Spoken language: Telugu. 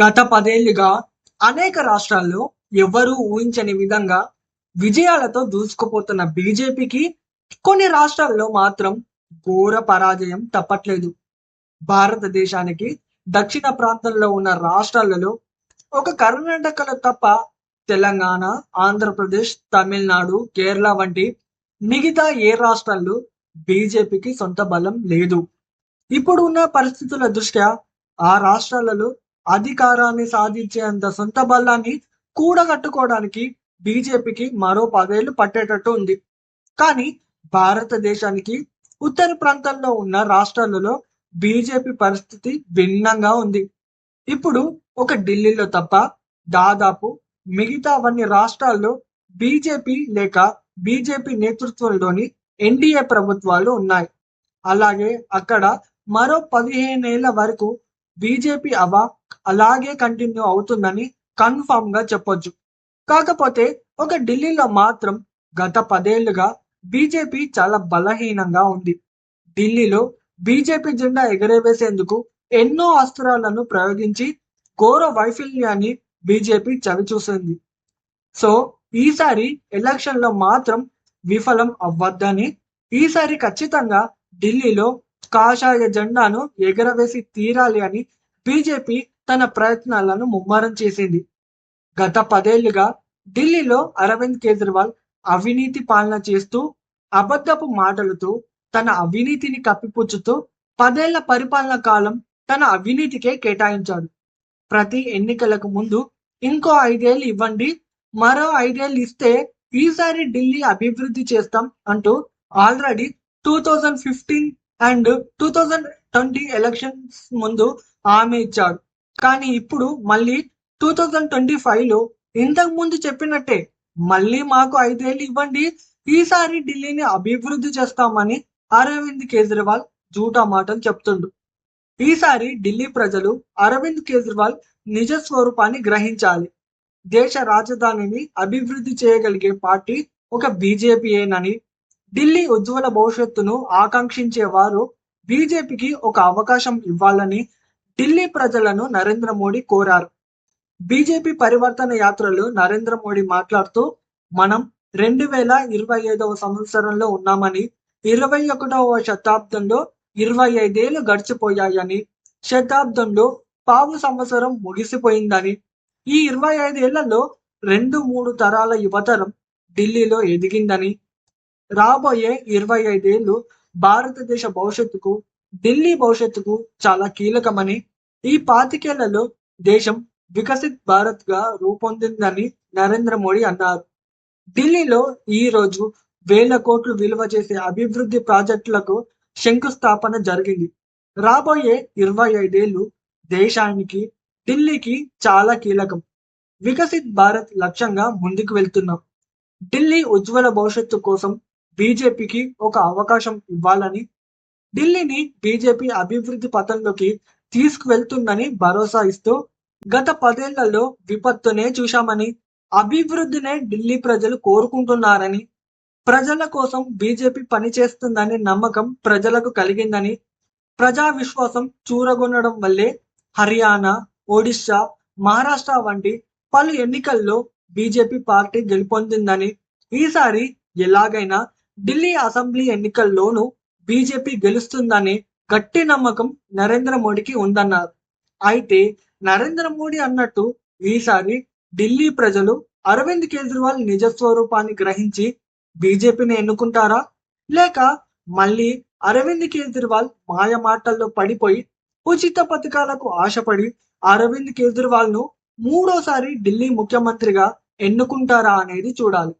గత పదేళ్ళుగా అనేక రాష్ట్రాల్లో ఎవ్వరూ ఊహించని విధంగా విజయాలతో దూసుకుపోతున్న బీజేపీకి కొన్ని రాష్ట్రాల్లో మాత్రం ఘోర పరాజయం తప్పట్లేదు. భారతదేశానికి దక్షిణ ప్రాంతంలో ఉన్న రాష్ట్రాలలో ఒక కర్ణాటకలో తప్ప తెలంగాణ ఆంధ్రప్రదేశ్ తమిళనాడు కేరళ వంటి మిగతా ఏ రాష్ట్రాల్లో బీజేపీకి సొంత బలం లేదు. ఇప్పుడు ఉన్న పరిస్థితుల దృష్ట్యా ఆ రాష్ట్రాలలో అధికారాన్ని సాధించేంత సొంత బలాన్ని కూడగట్టుకోవడానికి బీజేపీకి మరో పదేళ్ళు పట్టేటట్టు ఉంది. కానీ భారతదేశానికి ఉత్తర ప్రాంతంలో ఉన్న రాష్ట్రాలలో బీజేపీ పరిస్థితి భిన్నంగా ఉంది. ఇప్పుడు ఒక ఢిల్లీలో తప్ప దాదాపు మిగతావన్నీ రాష్ట్రాల్లో బీజేపీ లేక బీజేపీ నేతృత్వంలోని ఎన్డీఏ ప్రభుత్వాలు ఉన్నాయి. అలాగే అక్కడ మరో పదిహేనేళ్ళ వరకు బీజేపీ అవా అలాగే కంటిన్యూ అవుతుందని కన్ఫామ్గా చెప్పొచ్చు. కాకపోతే ఒక ఢిల్లీలో మాత్రం గత పదేళ్ళుగా బీజేపీ చాలా బలహీనంగా ఉంది. ఢిల్లీలో బీజేపీ జెండా ఎగరవేసేందుకు ఎన్నో అస్త్రాలను ప్రయోగించి ఘోర వైఫల్యాన్ని బీజేపీ చవిచూసింది. సో ఈసారి ఎలక్షన్లో మాత్రం విఫలం అవ్వద్దని ఈసారి ఖచ్చితంగా ఢిల్లీలో కాషాయ జెండాను ఎగరవేసి తీరాలి అని బీజేపీ తన ప్రయత్నాలను ముమ్మరం చేసింది. గత పదేళ్ళుగా ఢిల్లీలో అరవింద్ కేజ్రీవాల్ అవినీతి పాలన చేస్తూ అబద్ధపు మాటలతో తన అవినీతిని కప్పిపుచ్చుతూ పదేళ్ళ పరిపాలన కాలం తన అవినీతికే కేటాయించాడు. ప్రతి ఎన్నికలకు ముందు ఇంకో ఐదేళ్ళు ఇవ్వండి మరో ఐదేళ్ళు ఇస్తే ఈసారి ఢిల్లీ అభివృద్ధి చేస్తాం అంటూ already two thousand fifteen and two thousand twenty elections ముందు హామీ ఇచ్చాడు కానీ ఇప్పుడు మళ్ళీ టూ థౌజండ్ ట్వంటీ ఫైవ్లో ఇంతకు ముందు చెప్పినట్టే మళ్ళీ మాకు ఐదేళ్ళు ఇవ్వండి ఈసారి ఢిల్లీని అభివృద్ధి చేస్తామని అరవింద్ కేజ్రీవాల్ జూటా మాటలు చెప్తుండు. ఈసారి ఢిల్లీ ప్రజలు అరవింద్ కేజ్రీవాల్ నిజ స్వరూపాన్ని గ్రహించాలి. దేశ రాజధానిని అభివృద్ధి చేయగలిగే పార్టీ ఒక బీజేపీయేనని ఢిల్లీ ఉజ్వల భవిష్యత్తును ఆకాంక్షించే వారు బీజేపీకి ఒక అవకాశం ఇవ్వాలని ఢిల్లీ ప్రజలను నరేంద్ర మోడీ కోరారు. బీజేపీ పరివర్తన యాత్రలు నరేంద్ర మోడీ మాట్లాడుతూ మనం రెండు వేల ఇరవై ఐదవ సంవత్సరంలో ఉన్నామని ఇరవై ఒకటవ శతాబ్దంలో ఇరవై ఐదేళ్ళు గడిచిపోయాయని శతాబ్దంలో పావు సంవత్సరం ముగిసిపోయిందని ఈ ఇరవై ఐదేళ్ళలో రెండు మూడు తరాల యువతరం ఢిల్లీలో ఎదిగిందని రాబోయే ఇరవై ఐదేళ్ళు భారతదేశ భవిష్యత్తుకు ఢిల్లీ భవిష్యత్తుకు చాలా కీలకమని ఈ పాతికేళ్ళలో దేశం వికసిత్ భారత్గా రూపొందిందని నరేంద్ర మోడీ అన్నారు. ఢిల్లీలో ఈ రోజు వేల కోట్లు విలువ చేసే అభివృద్ధి ప్రాజెక్టులకు శంకుస్థాపన జరిగింది. రాబోయే ఇరవై ఐదేళ్ళు దేశానికి ఢిల్లీకి చాలా కీలకం. వికసిత్ భారత్ లక్ష్యంగా ముందుకు వెళ్తున్నాం. ఢిల్లీ ఉజ్వల భవిష్యత్తు కోసం బీజేపీకి ఒక అవకాశం ఇవ్వాలని ఢిల్లీని బీజేపీ అభివృద్ధి పథంలోకి తీసుకువెళ్తుందని భరోసా ఇస్తూ గత పదేళ్ళలో విపత్తునే చూశామని అభివృద్ధినే ఢిల్లీ ప్రజలు కోరుకుంటున్నారని ప్రజల కోసం బీజేపీ పనిచేస్తుందనే నమ్మకం ప్రజలకు కలిగిందని ప్రజా విశ్వాసం చూరగొనడం వల్లే హర్యానా ఒడిశా మహారాష్ట్ర వంటి పలు ఎన్నికల్లో బీజేపీ పార్టీ గెలుపొందిందని ఈసారి ఎలాగైనా ఢిల్లీ అసెంబ్లీ ఎన్నికల్లోనూ బీజేపీ గెలుస్తుందనే గట్టి నమ్మకం నరేంద్ర మోడీకి ఉందన్నారు. అయితే నరేంద్ర మోడీ అన్నట్టు ఈసారి ఢిల్లీ ప్రజలు అరవింద్ కేజ్రీవాల్ నిజ స్వరూపాన్ని గ్రహించి బీజేపీని ఎన్నుకుంటారా? లేక మళ్ళీ అరవింద్ కేజ్రీవాల్ మాయ మాటల్లో పడిపోయి ఉచిత పథకాలకు ఆశపడి అరవింద్ కేజ్రీవాల్ను మూడోసారి ఢిల్లీ ముఖ్యమంత్రిగా ఎన్నుకుంటారా అనేది చూడాలి.